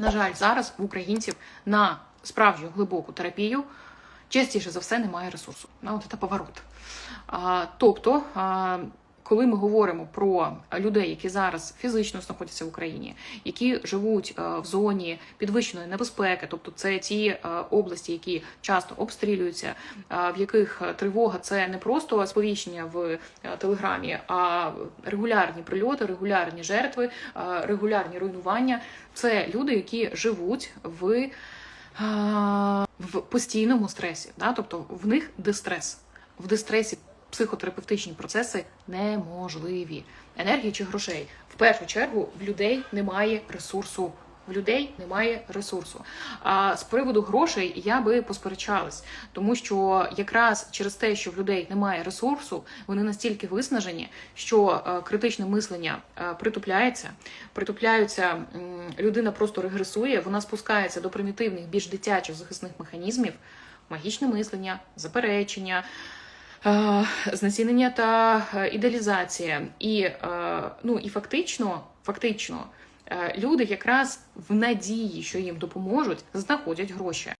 На жаль, зараз в українців на справжню глибоку терапію частіше за все немає ресурсу. На от це поворот. Тобто, коли ми говоримо про людей, які зараз фізично знаходяться в Україні, які живуть е, в зоні підвищеної небезпеки, тобто це ті е, області, які часто обстрілюються, е, в яких тривога це не просто сповіщення в е, телеграмі, а регулярні прильоти, регулярні жертви, е, регулярні руйнування. Це люди, які живуть в в постійному стресі, да? тобто в них дистрес. В дистресі психотерапевтичні процеси неможливі. Енергії чи грошей. В першу чергу в людей немає ресурсу. В людей немає ресурсу. А з приводу грошей я би посперечалась, тому що якраз через те, що в людей немає ресурсу, вони настільки виснажені, що е, критичне мислення е, притупляється, притупляються, людина просто регресує, вона спускається до примітивних, більш дитячих захисних механізмів, магічне мислення, заперечення. Е, Знецінення та е, ідеалізація, і е, ну і фактично, фактично, люди якраз в надії, що їм допоможуть, знаходять гроші.